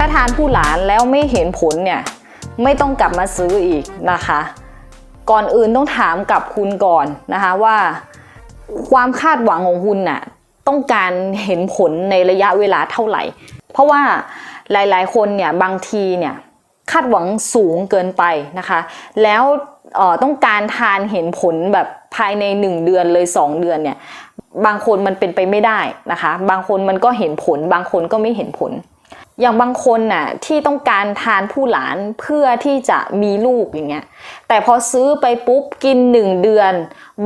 ถ้าทานผู้หลานแล้วไม่เห็นผลเนี่ย ไม่ต้องกลับมาซื้ออีกนะคะ ก่อนอื่นต้องถามกับคุณก่อนนะคะว่า ความคาดหวังของคุณน่ะต้องการเห็นผลในระยะเวลาเท่าไหร่ เพราะว่าหลาย ๆ คนเนี่ยบางทีเนี่ยคาดหวังสูงเกินไปนะคะ แล้วเออต้องการทานเห็นผลแบบภายใน 1 เดือนเลย 2 เดือนเนี่ย บางคนมันเป็นไปไม่ได้นะคะ บางคนมันก็เห็นผล บางคนก็ไม่เห็นผล อย่างบางคนน่ะที่ต้องการทานผู้หลานเพื่อที่จะมีลูกอย่างเงี้ยแต่พอซื้อไปปุ๊บกินหนึ่งเดือน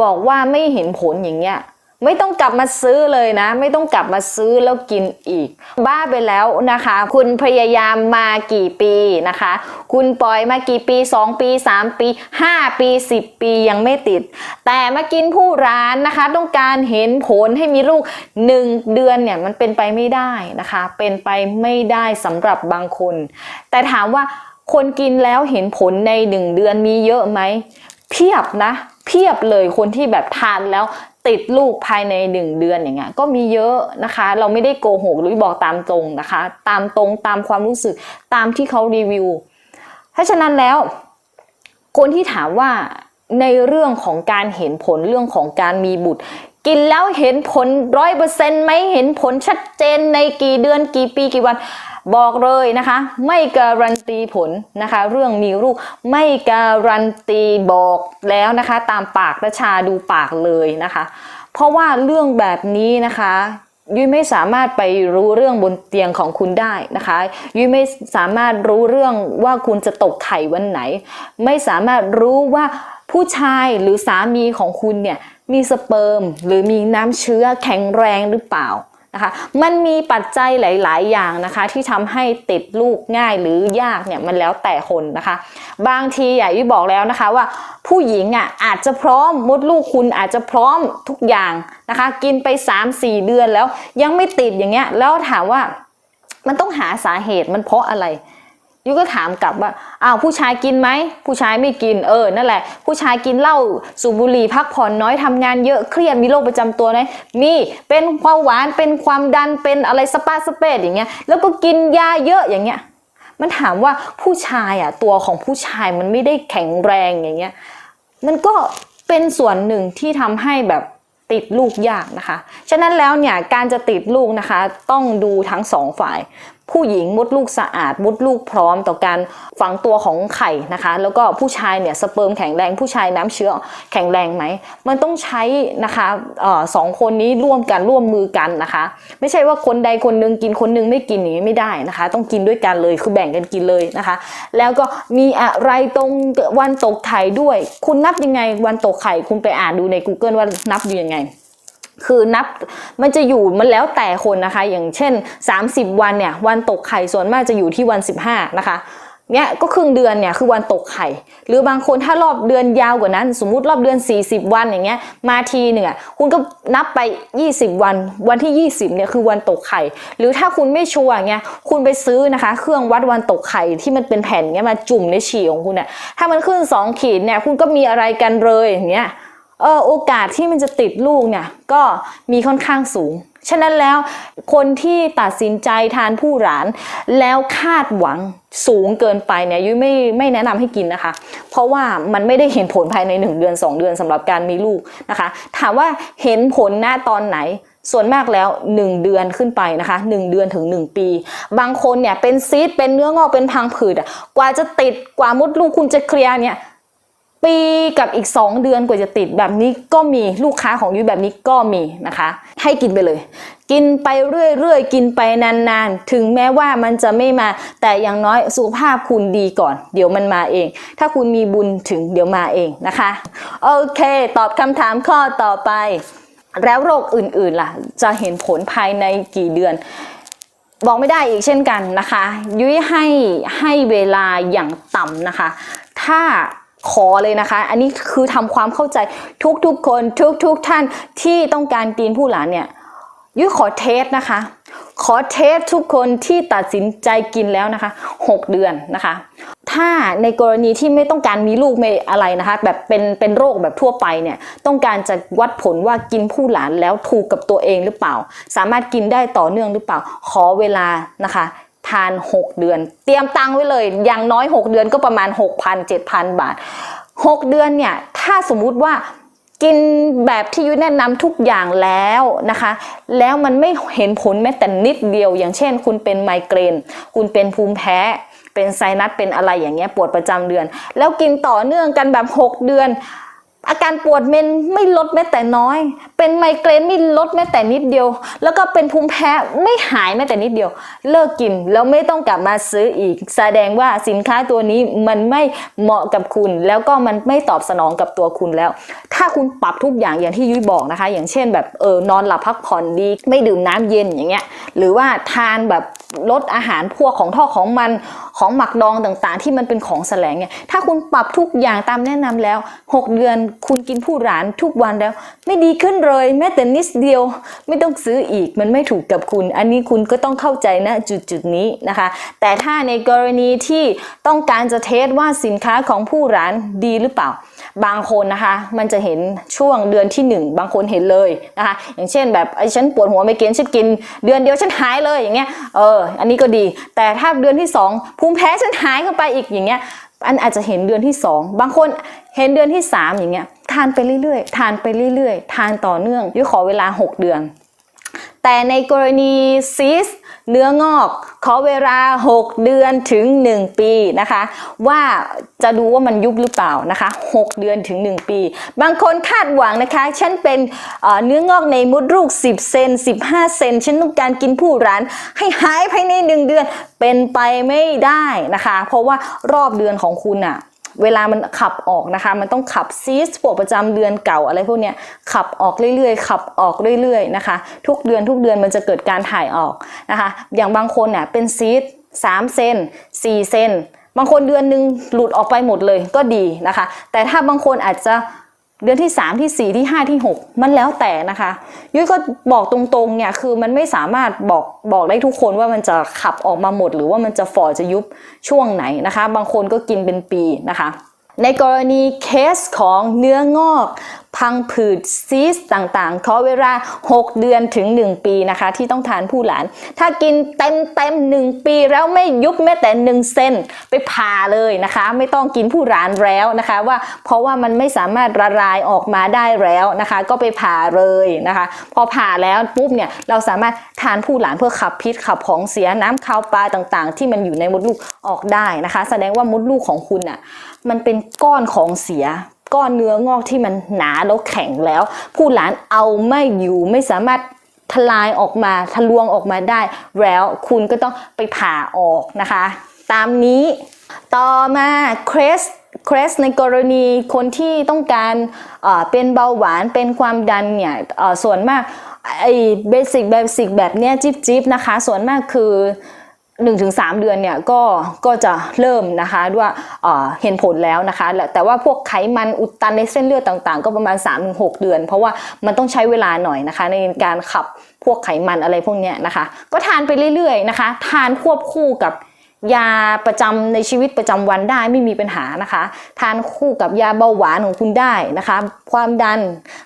บอกว่าไม่เห็นผลอย่างเงี้ย ไม่ต้องกลับมาซื้อเลยนะ ไม่ต้องกลับมาซื้อแล้วกินอีก บ้าไปแล้วนะคะ คุณพยายามมากี่ปีนะคะ คุณปล่อยมากี่ปี 2 ปี 3 ปี 5 ปี 10 ปียังไม่ติด แต่มากินผู้ร้านนะคะ ต้องการเห็นผลให้มีลูก 1 เดือนเนี่ยมันเป็นไปไม่ได้นะคะ เป็นไปไม่ได้สำหรับบางคน แต่ถามว่าคนกินแล้วเห็นผลใน 1 เดือนมีเยอะไหมเพียบนะเพียบเลยคนที่แบบทานแล้ว ติดลูกภายใน1เดือนอย่างเงี้ยก็มีเยอะนะคะ เราไม่ได้โกหกหรือบอกตามตรงนะคะ ตามตรงตามความรู้สึกตามที่เขารีวิวเพราะฉะนั้นแล้ว คนที่ถามว่าในเรื่องของการเห็นผลเรื่องของการมีบุตร กินแล้วเห็นผลร้อยเปอร์เซ็นต์ไหมเห็นผลชัดเจนในกี่เดือนกี่ปีกี่วัน บอกเลยนะคะ ไม่การันตีผลนะคะ เรื่องมีลูกไม่การันตีบอกแล้วนะคะ ตามปากประชาดูปากเลยนะคะ เพราะว่าเรื่องแบบนี้นะคะยุ้ยไม่สามารถไปรู้เรื่องบนเตียงของคุณได้นะคะ ยุ้ยไม่สามารถรู้เรื่องว่าคุณจะตกไข่วันไหน ไม่สามารถรู้ว่าผู้ชายหรือสามีของคุณเนี่ยมีสเปิร์มหรือมีน้ำเชื้อแข็งแรงหรือเปล่า นะคะ มันมีปัจจัยหลาย ๆ อย่างนะคะ ที่ทำให้ติดลูกง่ายหรือยากเนี่ยมันแล้วแต่คนนะคะ บางทีอ่างที่บอกแล้วนะคะว่าผู้หญิงอะอาจจะพร้อมมดลูกคุณอาจจะพร้อมทุกอย่างนะคะ กินไป 3-4 เดือนแล้วยังไม่ติดอย่างเงี้ยแล้วถามว่ามันต้องหาสาเหตุมันเพราะอะไร ยุก็ถามกลับว่าอ้าวผู้ชายกินไหมผู้ชายไม่กินเออนั่นแหละ ผู้ชายกินเหล้าสูบบุหรี่พักผ่อนน้อยทำงานเยอะเครียดมีโรคประจำตัวไหมมีเป็นเบามหวานเป็นความดันเป็นอะไรสปาสเปดอย่างเงี้ยแล้วก็กินยาเยอะอย่างเงี้ยมันถามว่าผู้ชายอะตัวของผู้ชายมันไม่ได้แข็งแรงอย่างเงี้ยมันก็เป็นส่วนหนึ่งที่ทำให้แบบติดลูกยากนะคะ ฉะนั้นแล้วเนี่ยการจะติดลูกนะคะ ต้องดูทั้งสองฝ่าย ผู้หญิงมดลูกสะอาดมดลูกพร้อมต่อการฝังตัวของไข่นะคะ แล้วก็ผู้ชายเนี่ยสเปิร์มแข็งแรงผู้ชายน้ำเชื้อแข็งแรงไหมมันต้องใช้นะคะออสองคนนี้ร่วมกันร่วมมือกันนะคะ ไม่ใช่ว่าคนใดคนหนึงกินคนหนึงไม่กินอย่างนี้ไม่ได้นะคะ ต้องกินด้วยกันเลยคือแบ่งกันกินเลยนะคะ แล้วก็มีอะไรตรงวันตกไข่ด้วย คุณนับยังไงวันตกไข่คุณไปอ่านดูใน Google ว่านับอยู่ยังไง คือนับมันจะอยู่มันแล้วแต่คนนะคะ อย่างเช่น 30 วันเนี่ยวันตกไข่ส่วนมากจะอยู่ที่วัน 15 นะคะเนี่ยก็ครึ่งเดือนเนี่ยคือวันตกไข่ หรือบางคนถ้ารอบเดือนยาวกว่านั้น สมมุติรอบเดือน 40 วันอย่างเงี้ยมาทีหนึ่งอะคุณก็นับไป 20 วัน วันที่ 20เนี่ยคือวันตกไข่ หรือถ้าคุณไม่ชัวร์เงี้ยคุณไปซื้อนะคะ เครื่องวัดวันตกไข่ที่มันเป็นแผ่นเงี้ยมาจุ่มในฉี่ของคุณเนี่ยถ้ามันขึ้น 2 ขีดเนี่ยคุณก็มีอะไรกันเลยอย่างเงี้ย เออโอกาสที่มันจะติดลูกเนี่ยก็มีค่อนข้างสูง ฉะนั้นแล้วคนที่ตัดสินใจทานผู้หลานแล้วคาดหวังสูงเกินไปเนี่ยยุ้ยไม่ไม่แนะนำให้กินนะคะ เพราะว่ามันไม่ได้เห็นผลภายใน 1 เดือน 2 เดือนสำหรับการมีลูกนะคะ ถามว่าเห็นผลหน้าตอนไหนส่วนมากแล้ว 1 เดือนขึ้นไปนะคะ 1 เดือนถึง 1 ปี บางคนเนี่ยเป็นซีดเป็นเนื้องอกเป็นพังผืดอะกว่าจะติดกว่ามดลูกคุณจะเคลียร์เนี่ย ปีกับอีก 2 เดือนกว่าจะติดแบบนี้ก็มีลูกค้าของยุ้ยแบบนี้ก็มีนะคะ ให้กินไปเลย กินไปเรื่อยๆ กินไปนานๆ ถึงแม้ว่ามันจะไม่มา แต่อย่างน้อยสุขภาพคุณดีก่อน เดี๋ยวมันมาเอง ถ้าคุณมีบุญถึงเดี๋ยวมาเองนะคะโอเค ตอบคำถามข้อต่อไป แล้วโรคอื่นๆล่ะ จะเห็นผลภายในกี่เดือนบอกไม่ได้อีกเช่นกันนะคะ ยุ้ยให้ให้เวลาอย่างต่ำนะคะ ถ้า ขอเลยนะคะ อันนี้คือทำความเข้าใจทุกๆคนทุกๆท่านที่ต้องการกินผู้หลานเนี่ยยุ้ยขอเทสนะคะ ขอเทสทุกคนที่ตัดสินใจกินแล้วนะคะ 6 เดือนนะคะ ถ้าในกรณีที่ไม่ต้องการมีลูกไม่อะไรนะคะ แบบเป็นเป็นโรคแบบทั่วไปเนี่ย ต้องการจะวัดผลว่ากินผู้หลานแล้วถูกกับตัวเองหรือเปล่า สามารถกินได้ต่อเนื่องหรือเปล่า ขอเวลานะคะ ทาน 6 เดือน เตรียมตังไว้เลย อย่างน้อย 6 เดือนก็ประมาณ 6,000 7,000 บาท 6 เดือนเนี่ย ถ้าสมมุติว่ากินแบบที่ยุ้ยแนะนำทุกอย่างแล้วนะคะ แล้วมันไม่เห็นผลแม้แต่นิดเดียว อย่างเช่น คุณเป็นไมเกรน คุณเป็นภูมิแพ้ เป็นไซนัสเป็นอะไรอย่างเงี้ยปวดประจำเดือน แล้วกินต่อเนื่องกันแบบ 6 เดือน อาการปวดเมนไม่ลดแม้แต่น้อย เป็นไมเกรนไม่ลดแม้แต่นิดเดียว แล้วก็เป็นภูมิแพ้ไม่หายแม้แต่นิดเดียว เลิกกินแล้วไม่ต้องกลับมาซื้ออีก แสดงว่าสินค้าตัวนี้มันไม่เหมาะกับคุณ แล้วก็มันไม่ตอบสนองกับตัวคุณแล้ว ถ้าคุณปรับทุกอย่างอย่างที่ยุ้ยบอกนะคะ อย่างเช่นแบบเออนอนหลับพักผ่อนดี ไม่ดื่มน้ำเย็นอย่างเงี้ย หรือว่าทานแบบลดอาหารพวกของทอดของมันของหมักดองต่างๆ ที่มันเป็นของแสลงเนี่ยถ้าคุณปรับทุกอย่างตามแนะนำแล้ว 6 เดือนคุณกินผู้หรานทุกวันแล้ว ไม่ดีขึ้นเลย แม้แต่นิดเดียว ไม่ต้องซื้ออีกมันไม่ถูกกับคุณ อันนี้คุณก็ต้องเข้าใจนะจุดๆนี้นะคะ แต่ถ้าในกรณีที่ต้องการจะเทสว่าสินค้าของผู้ร้านดีหรือเปล่า บางคนนะคะ มันจะเห็นช่วงเดือนที่ 1 บางคนเห็นเลยนะคะ อย่างเช่นแบบไอ้ฉันปวดหัวไม่เกินฉันกิน เดือนเดียวฉันหายเลยอย่างเงี้ยเอออันนี้ก็ดี แต่ถ้าเดือนที่ 2 ภูมิแพ้ฉันหายเข้าไปอีกอย่างเงี้ย อันอาจจะเห็นเดือนที่สองบางคนเห็นเดือนที่สามอย่างเงี้ยทานไปเรื่อยๆ ทานไปเรื่อยๆ ทานต่อเนื่องยุ้ยขอเวลา 6 เดือน แต่ในกรณีซิสเนื้องอกขอเวลา 6 เดือนถึง 1 ปีนะคะ ว่าจะดูว่ามันยุบหรือเปล่านะคะ 6 เดือนถึง 1 ปี บางคนคาดหวังนะคะ ฉันเป็นเอ่อเนื้องอกในมดลูก 10 เซน 15 เซน ฉันต้องการกินผู้ร้านให้หายภายใน 1 เดือนเป็นไปไม่ได้นะคะ เพราะว่ารอบเดือนของคุณอะ เวลามันขับออกนะคะ มันต้องขับซีสปวกประจำเดือนเก่าอะไรพวกนี้ขับออกเรื่อยๆ ขับออกเรื่อยๆนะคะ ทุกเดือนทุกเดือนมันจะเกิดการถ่ายออกนะคะ อย่างบางคนเนี่ยเป็นซีสสามเซนสี่เซนบางคนเดือนหนึ่งหลุดออกไปหมดเลยก็ดีนะคะ แต่ถ้าบางคนอาจจะ เดือนที่ 3 ที่ 4 ที่ 5 ที่ 6 มันแล้วแต่นะคะ ยุ้ยก็บอกตรงๆเนี่ยคือมันไม่สามารถบอกบอกได้ทุกคนว่ามันจะขับออกมาหมด หรือว่ามันจะฝ่อจะยุบช่วงไหนนะคะ บางคนก็กินเป็นปีนะคะ ในกรณีเคสของเนื้องอก พังผืดซีสต่างๆขอเวลา 6 เดือนถึง 1 ปีนะคะ ที่ต้องทานผู้หลาน ถ้ากินเต็มเต็มๆ1ปีแล้วไม่ยุบแม้แต่ 1 เซนไปผ่าเลยนะคะ ไม่ต้องกินผู้หลานแล้วนะคะว่าเพราะว่ามันไม่สามารถละลายออกมาได้แล้วนะคะ ก็ไปผ่าเลยนะคะ พอผ่าแล้วปุ๊บเนี่ยเราสามารถทานผู้หลานเพื่อขับพิษขับของเสียน้ำคาวปลาต่างๆ ที่มันอยู่ในมดลูกออกได้นะคะ แสดงว่ามดลูกของคุณอะมันเป็นก้อนของเสีย ก้อนเนื้องอกที่มันหนาแล้วแข็งแล้ว ผู้หลานเอาไม่อยู่ไม่สามารถทลายออกมาทะลวงออกมาได้ แล้วคุณก็ต้องไปผ่าออกนะคะ ตามนี้ต่อมาเครสเครสในกรณีคนที่ต้องการเออเป็นเบาหวานเป็นความดันเนี่ยเออส่วนมากไอ้เบสิกเบสิกแบบเนี้ยจิ๊บจิ๊บนะคะ ส่วนมากคือ 1-3 เดือนเนี่ยก็ก็จะเริ่มนะคะว่าเอ่อเห็นผลแล้วนะคะและแต่ว่าพวกไขมันอุดตันในเส้นเลือดต่างๆ ก็ประมาณ 3-6 เดือน เพราะว่ามันต้องใช้เวลาหน่อยนะคะในการขับพวกไขมันอะไรพวกเนี้ยนะคะ ก็ทานไปเรื่อยๆนะคะ ทานควบคู่กับ ยาประจำในชีวิตประจำวันได้ไม่มีปัญหานะคะ ทานคู่กับยาเบาหวานของคุณได้นะคะ ความดัน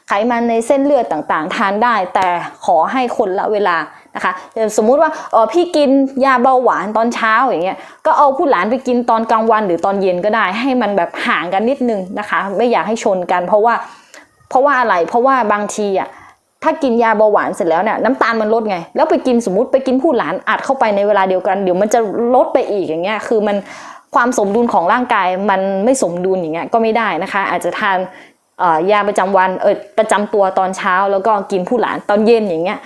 ไขมันในเส้นเลือดต่างๆ ทานได้แต่ขอให้คนละเวลานะคะสมมุติว่าเออพี่กินยาเบาหวานตอนเช้าอย่างเงี้ยก็เอาผู้หลานไปกินตอนกลางวันหรือตอนเย็นก็ได้ ให้มันแบบห่างกันนิดนึงนะคะ ไม่อยากให้ชนกัน เพราะว่าเพราะว่าอะไรเพราะว่าบางทีอะ ถ้ากินยาเบาหวานเสร็จแล้วเนี่ยน้ำตาลมันลดไง แล้วไปกินสมมติไปกินผู้หลานอัดเข้าไปในเวลาเดียวกัน เดี๋ยวมันจะลดไปอีกอย่างเงี้ยคือมันความสมดุลของร่างกายมันไม่สมดุลอย่างเงี้ยก็ไม่ได้นะคะ อาจจะทานยาประจำวันเออประจำตัวตอนเช้า แล้วก็กินผู้หลานตอนเย็นอย่างเงี้ย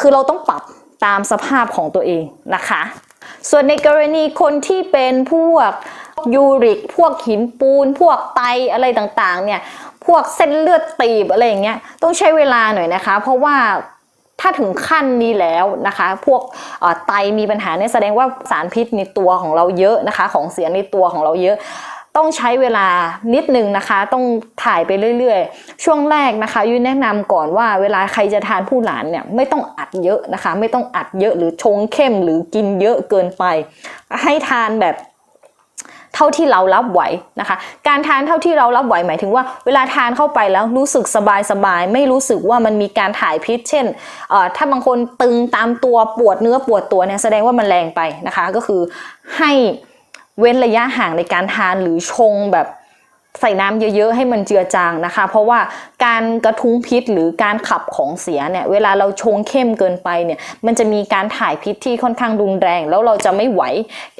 คือเราต้องปรับตามสภาพของตัวเองนะคะ ส่วนในกรณีคนที่เป็นพวกยูริก พวกหินปูน พวกไตอะไรต่างๆเนี่ย พวกเส้นเลือดตีบอะไรอย่างเงี้ยต้องใช้เวลาหน่อยนะคะ เพราะว่าถ้าถึงขั้นนี้แล้วนะคะ พวกไตมีปัญหาเนี่ยแสดงว่าสารพิษในตัวของเราเยอะนะคะ ของเสียในตัวของเราเยอะต้องใช้เวลานิดนึงนะคะ ต้องถ่ายไปเรื่อยๆ ช่วงแรกนะคะยุ้ยแนะนำก่อนว่าเวลาใครจะทานผู้หลานเนี่ยไม่ต้องอัดเยอะนะคะ ไม่ต้องอัดเยอะหรือชงเข้มหรือกินเยอะเกินไป ให้ทานแบบ เท่าที่เรารับไหวนะคะ การทานเท่าที่เรารับไหวหมายถึงว่า เวลาทานเข้าไปแล้วรู้สึกสบายสบายไม่รู้สึกว่ามันมีการถ่ายพิษ เช่นเอ่อถ้าบางคนตึงตามตัวปวดเนื้อปวดตัวเนี่ยแสดงว่ามันแรงไปนะคะ ก็คือให้เว้นระยะห่างในการทานหรือชงแบบ ใส่น้ำเยอะๆให้มันเจือจางนะคะ เพราะว่าการกระทุ้งพิษหรือการขับของเสียเนี่ยเวลาเราชงเข้มเกินไปเนี่ยมันจะมีการถ่ายพิษที่ค่อนข้างรุนแรง แล้วเราจะไม่ไหว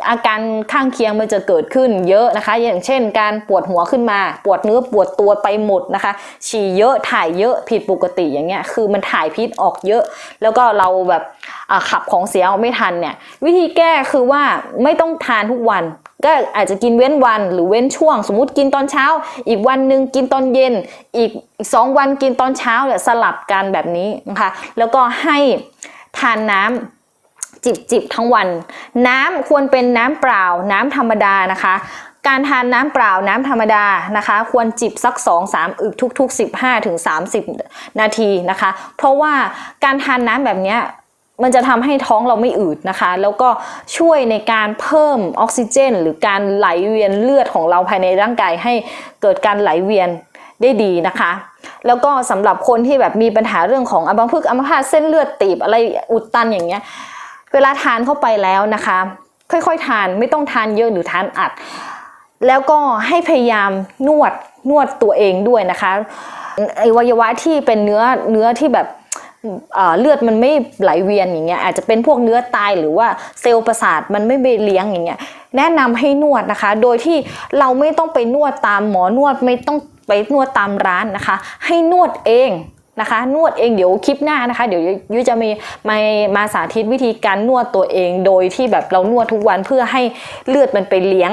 อาการข้างเคียงมันจะเกิดขึ้นเยอะนะคะ อย่างเช่น การปวดหัวขึ้นมา ปวดเนื้อปวดตัวไปหมดนะคะ ฉี่เยอะถ่ายเยอะผิดปกติอย่างเงี้ยคือมันถ่ายพิษออกเยอะ แล้วก็เราแบบขับของเสียออกไม่ทันเนี่ยวิธีแก้คือว่าไม่ต้องทานทุกวัน ก็อาจจะกินเว้นวันหรือเว้นช่วง สมมุติกินตอนเช้า อีกวันหนึ่งกินตอนเย็น อีกอีกสองวันกินตอนเช้าเนี่ยสลับกันแบบนี้นะคะแล้วก็ให้ทานน้ำจิบจิบทั้งวัน น้ำควรเป็นน้ำเปล่า น้ำธรรมดานะคะการทานน้ำเปล่าน้ำธรรมดานะคะ ควรจิบสัก 2-3 อึกทุก ๆ 15ถึง30 นาทีนะคะ เพราะว่าการทานน้ำแบบเนี้ย มันจะทำให้ท้องเราไม่อืดนะคะ แล้วก็ช่วยในการเพิ่มออกซิเจน หรือการไหลเวียนเลือดของเราภายในร่างกายให้เกิดการไหลเวียนได้ดีนะคะ แล้วก็สำหรับคนที่แบบมีปัญหาเรื่องของอัมพฤกษ์อัมพาตเส้นเลือดตีบอะไรอุดตันอย่างเงี้ย เวลาทานเข้าไปแล้วนะคะ ค่อยๆทานไม่ต้องทานเยอะหรือทานอัด แล้วก็ให้พยายามนวดนวดตัวเองด้วยนะคะอวัยวะที่เป็นเนื้อเนื้อที่แบบ เลือดมันไม่ไหลเวียนอย่างเงี้ยอาจจะเป็นพวกเนื้อตายหรือว่าเซลล์ประสาทมันไม่ไปเลี้ยงอย่างเงี้ยแนะนำให้นวดนะคะ โดยที่เราไม่ต้องไปนวดตามหมอนวดไม่ต้องไปนวดตามร้านนะคะ ให้นวดเอง นะคะ นวดเองเดี๋ยวคลิปหน้านะคะ เดี๋ยวยุ้ยจะมีมามาสาธิตวิธีการนวดตัวเอง โดยที่แบบเรานวดทุกวันเพื่อให้เลือดมันไปเลี้ยง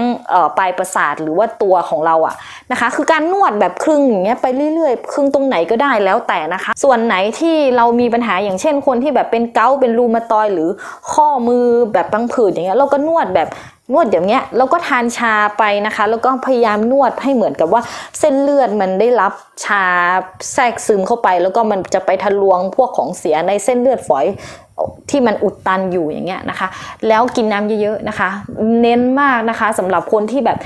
ปลายประสาทหรือว่าตัวของเราอะนะคะ คือการนวดแบบครึ่งอย่างเงี้ยไปเรื่อยๆ ครึ่งตรงไหนก็ได้แล้วแต่นะคะ ส่วนไหนที่เรามีปัญหาอย่างเช่นคนที่แบบเป็นเกาเป็นรูมาตอยหรือข้อมือแบบบังผืดอย่างเงี้ยเราก็นวดแบบ นวดอย่างเงี้ยแล้วก็ทานชาไปนะคะ แล้วก็พยายามนวดให้เหมือนกับว่า เส้นเลือดมันได้รับชาแทรกซึมเข้าไป แล้วก็มันจะไปทะลวงพวกของเสียในเส้นเลือดฝอยที่มันอุดตันอยู่อย่างเงี้ยนะคะ แล้วกินน้ำเยอะๆนะคะ เน้นมากนะคะสำหรับคนที่แบบ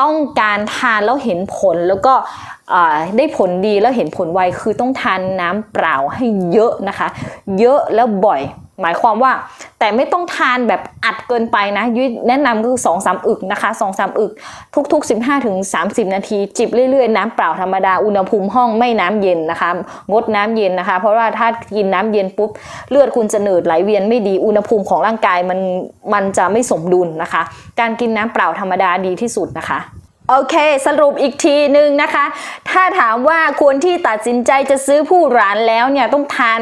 ต้องการทานแล้วเห็นผลแล้วก็ได้ผลดีแล้วเห็นผลไวคือต้องทานน้ำเปล่าให้เยอะนะคะ เยอะแล้วบ่อย หมายความว่าแต่ไม่ต้องทานแบบอัดเกินไปนะยุ้ยแนะนำก็คือ2องสามอึกนะคะ2องสามอึก ทุกๆ 15ถึง30 นาที จิบเรื่อยๆ น้ำเปล่าธรรมดาอุณหภูมิห้องไม่น้ำเย็นนะคะ งดน้ำเย็นนะคะ เพราะว่าถ้ากินน้ำเย็นปุ๊บ เลือดคุณจะหนืดไหลเวียนไม่ดีอุณหภูมิของร่างกายมันมันจะไม่สมดุลนะคะ การกินน้ำเปล่าธรรมดาดีที่สุดนะคะ โอเค สรุปอีกทีหนึ่งนะคะ ถ้าถามว่าควรที่ตัดสินใจจะซื้อผู้ร้านแล้วเนี่ยต้องทาน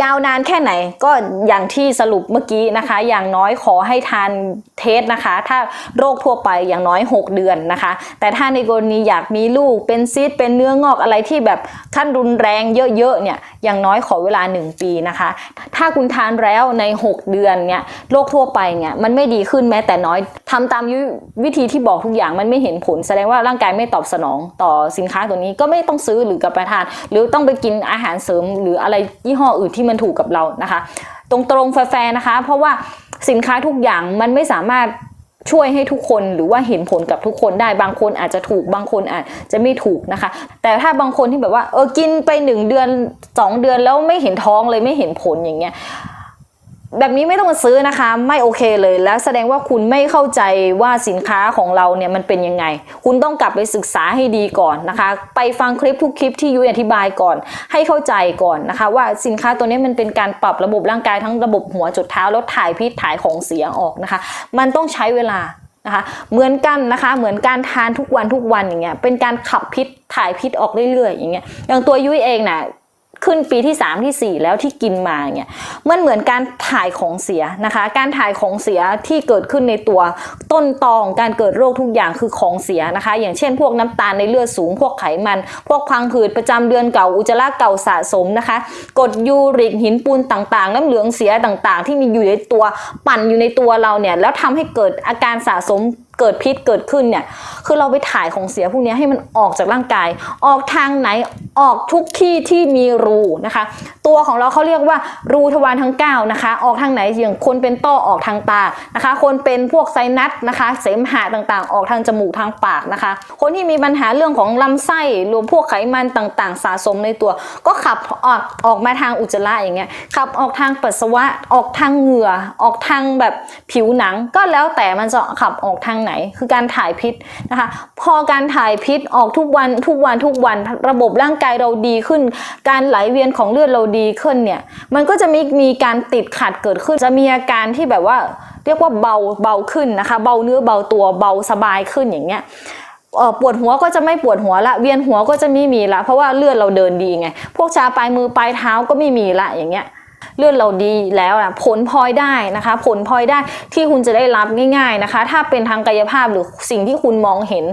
ยาวนานแค่ไหน ก็อย่างที่สรุปเมื่อกี้นะคะ อย่างน้อยขอให้ทานเทสนะคะ ถ้าโรคทั่วไปอย่างน้อย 6 เดือนนะคะ แต่ถ้าในกรณีอยากมีลูกเป็นซีดเป็นเนื้องอกอะไรที่แบบขั้นรุนแรงเยอะๆเนี่ยอย่างน้อยขอเวลา 1 ปีนะคะ ถ้าคุณทานแล้วใน 6 เดือนเนี่ยโรคทั่วไปเนี่ยมันไม่ดีขึ้นแม้แต่น้อย ทำตามวิธีที่บอกทุกอย่างมันไม่เห็นผล แสดงว่าร่างกายไม่ตอบสนองต่อสินค้าตัวนี้ก็ไม่ต้องซื้อหรือกับไปทาน หรือต้องไปกินอาหารเสริม หรืออะไรยี่ห้ออื่นที่มันถูกกับเรานะคะ ตรงๆแฟร์นะคะ เพราะว่าสินค้าทุกอย่างมันไม่สามารถช่วยให้ทุกคนหรือว่าเห็นผลกับทุกคนได้บางคนอาจจะถูกบางคนอาจจะไม่ถูกนะคะ แต่ถ้าบางคนที่แบบว่าเออกินไปหนึ่งเดือนสองเดือนแล้วไม่เห็นท้องเลยไม่เห็นผลอย่างเงี้ย แบบนี้ไม่ต้องมาซื้อนะคะไม่โอเคเลยแล้วแสดงว่าคุณไม่เข้าใจว่าสินค้าของเราเนี่ยมันเป็นยังไง คุณต้องกลับไปศึกษาให้ดีก่อนนะคะ ไปฟังคลิปทุกคลิปที่ยุ้ยอธิบายก่อน ให้เข้าใจก่อนนะคะ ว่าสินค้าตัวนี้มันเป็นการปรับระบบร่างกายทั้งระบบหัวจุดเท้าแล้วถ่ายพิษถ่ายของเสียออกนะคะ มันต้องใช้เวลานะคะเหมือนกันนะคะเหมือนการทานทุกวันทุกวันอย่างเงี้ยเป็นการขับพิษถ่ายพิษออกเรื่อยๆอย่างเงี้ยอย่างตัวยุ้ยเองน่ะ ขึ้นปีที่ 3ทีสี่ 4 แล้วที่กินมาเนี่ยมันเหมือนการถ่ายของเสียนะคะ การถ่ายของเสียที่เกิดขึ้นในตัวต้นตอของการเกิดโรคทุกอย่างคือของเสียนะคะ อย่างเช่น พวกน้ำตาลในเลือดสูง พวกไขมัน พวกพังผืดประจำเดือนเก่าอุจจาระเก่าสะสมนะคะกรดยูริกหินปูนต่างๆ น้ำเหลืองเสียต่างๆ ที่มีอยู่ในตัวปั่นอยู่ในตัวเราเนี่ยแล้วทำให้เกิดอาการสะสมเกิดพิษเกิดขึ้นเนี่ย คือเราไปถ่ายของเสียพวกนี้ให้มันออกจากร่างกาย ออกทางไหนออกทุกที่ที่มีรูนะคะ ตัวของเราเขาเรียกว่ารูทวารทั้ง9นะคะ ออกทางไหนอย่างคนเป็นต้อออกทางตานะคะ คนเป็นพวกไซนัสนะคะ เสมหะต่างๆ ออกทางจมูกทางปากนะคะ คนที่มีปัญหาเรื่องของลำไส้รวมพวกไขมันต่างๆ สะสมในตัว ก็ขับออกออกมาทางอุจจาระอย่างเงี้ยขับออกทางปัสสาวะออกทางเหงื่อออกทางแบบผิวหนัง ก็แล้วแต่มันจะขับออกทางไหน คือการถ่ายพิษนะคะ พอการถ่ายพิษออกทุกวันทุกวันทุกวันระบบร่างกายเราดีขึ้น การไหลเวียนของเลือดเราดีขึ้นเนี่ย มันก็จะมีมีการติดขัดเกิดขึ้น จะมีอาการที่แบบว่าเรียกว่าเบาเบาขึ้นนะคะ เบาเนื้อเบาตัวเบาสบายขึ้นอย่างเงี้ยปวดหัวก็จะไม่ปวดหัวละ เวียนหัวก็จะไม่มีละ เพราะว่าเลือดเราเดินดีไง พวกชาปลายมือปลายเท้าก็ไม่มีละอย่างเงี้ย เลือดเราดีแล้วนะผลพลอยได้นะคะ ผลพลอยได้ที่คุณจะได้รับง่ายๆนะคะ ถ้าเป็นทางกายภาพหรือสิ่งที่คุณมองเห็น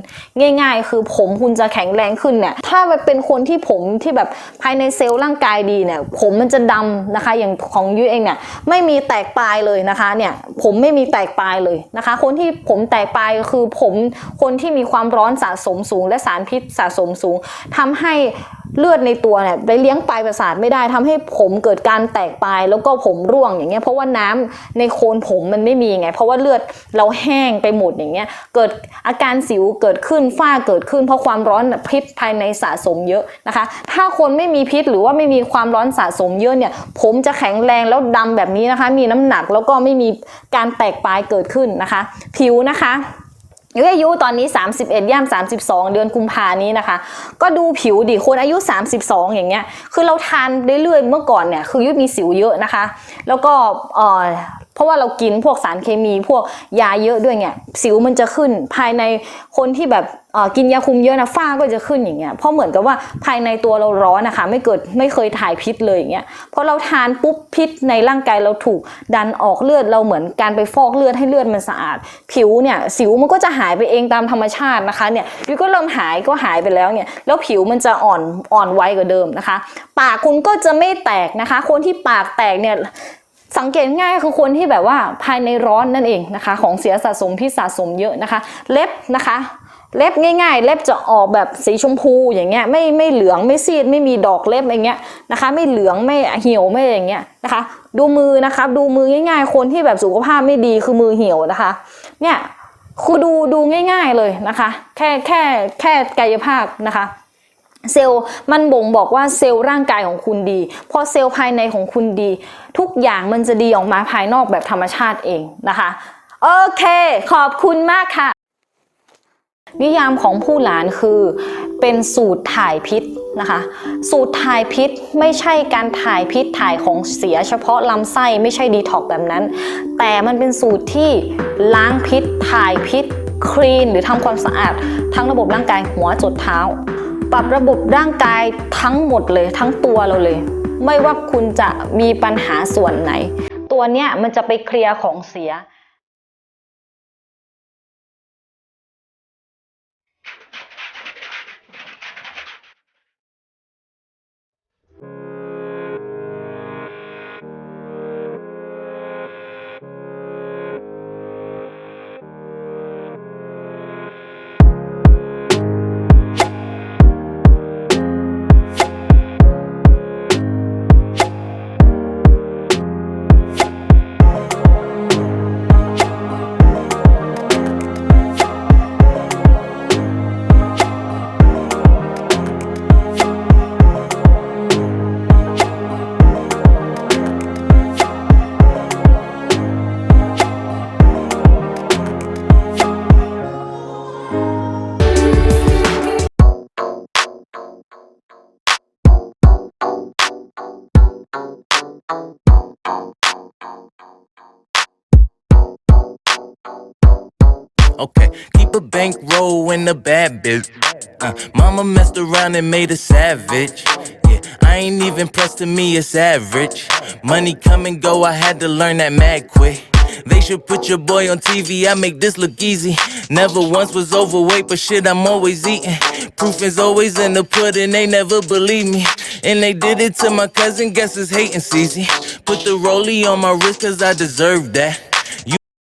ง่าย ๆ คือผมคุณจะแข็งแรงขึ้นเนี่ยถ้าเป็นคนที่ผมที่แบบภายในเซลล์ร่างกายดีเนี่ยผมมันจะดำนะคะ อย่างของยุ้ยเองเนี่ยไม่มีแตกปลายเลยนะคะเนี่ยผมไม่มีแตกปลายเลยนะคะ คนที่ผมแตกปลายคือผมคนที่มีความร้อนสะสมสูง และสารพิษสะสมสูงทำให้เลือดในตัวเนี่ยไปเลี้ยงปลายประสาทไม่ได้ทำให้ผมเกิดการแตกปลายแล้วก็ผมร่วงอย่างเงี้ยเพราะว่าน้ำในโคนผมมันไม่มีไง เพราะว่าเลือดเราแห้งไปหมดอย่างเงี้ยเกิดอาการสิวเกิดขึ้นฝ้าเกิดขึ้น เพราะความร้อนพิษภายในสะสมเยอะนะคะ ถ้าคนไม่มีพิษหรือว่าไม่มีความร้อนสะสมเยอะเนี่ย ผมจะแข็งแรงแล้วดำแบบนี้นะคะ มีน้ำหนักแล้วก็ไม่มีการแตกปลายเกิดขึ้นนะคะ ผิวนะคะ อายุตอนนี้ 31ย่าม32 เดือนกุมภานี้นะคะ ก็ดูผิวดิคนอายุ 32 อย่างเงี้ย คือเราทานเรื่อยๆเมื่อก่อนเนี่ย คือยุ้ยมีสิวเยอะนะคะ แล้วก็เอ่อ เพราะว่าเรากินพวกสารเคมีพวกยาเยอะด้วยเนี่ยสิวมันจะขึ้นภายในคนที่แบบกินยาคุมเยอะนะฝ้าก็จะขึ้นอย่างเงี้ยเพราะเหมือนกับว่าภายในตัวเราร้อนนะคะ ไม่เกิดไม่เคยถ่ายพิษเลยอย่างเงี้ยพอเราทานปุ๊บพิษในร่างกายเราถูกดันออกเลือดเราเหมือนการไปฟอกเลือดให้เลือดมันสะอาด ผิวเนี่ยสิวมันก็จะหายไปเองตามธรรมชาตินะคะเนี่ยยุ้ยก็เริ่มหายก็หายไปแล้วเนี่ยแล้วผิวมันจะอ่อนอ่อนไวกว่าเดิมนะคะ ปากคุณก็จะไม่แตกนะคะ คนที่ปากแตกเนี่ย สังเกตง่ายคือคนที่แบบว่าภายในร้อนนั่นเองนะคะ ของเสียสะสมพิษสะสมเยอะนะคะ เล็บนะคะ เล็บง่าย ๆ เล็บจะออกแบบสีชมพูอย่างเงี้ยไม่ไม่เหลืองไม่ซีดไม่มีดอกเล็บอย่างเงี้ยนะคะ ไม่เหลืองไม่เหี่ยวไม่อย่างเงี้ยนะคะ ดูมือนะคะดูมือง่าย ๆ คนที่แบบสุขภาพไม่ดีคือมือเหี่ยวนะคะเนี่ยคือดูดูง่าย ๆเลยนะคะ แค่แค่แค่กายภาพนะคะ เซลล์มันบ่งบอกว่าเซลล์ร่างกายของคุณดี พอเซลล์ภายในของคุณดี ทุกอย่างมันจะดีออกมาภายนอกแบบธรรมชาติเองนะคะ โอเค ขอบคุณมากค่ะ นิยามของผู้หลานคือเป็นสูตรถ่ายพิษนะคะ สูตรถ่ายพิษไม่ใช่การถ่ายพิษถ่ายของเสียเฉพาะลำไส้ไม่ใช่ดีท็อกแบบนั้น แต่มันเป็นสูตรที่ล้างพิษถ่ายพิษคลีนหรือทำความสะอาดทั้งระบบร่างกายหัวจดเท้า ปรับระบบร่างกายทั้งหมดเลย ทั้งตัวเราเลย ไม่ว่าคุณจะมีปัญหาส่วนไหน ตัวเนี้ยมันจะไปเคลียร์ของเสีย Okay, keep a bankroll in the bad bitch. Uh, mama messed around and made a savage. Yeah, I ain't even pressed to me, it's average. Money come and go, I had to learn that mad quick. They should put your boy on TV, I make this look easy. Never once was overweight, but shit, I'm always eating. Proof is always in the pudding, they never believe me. And they did it to my cousin, guess it's hating season. Put the rollie on my wrist, cause I deserve that.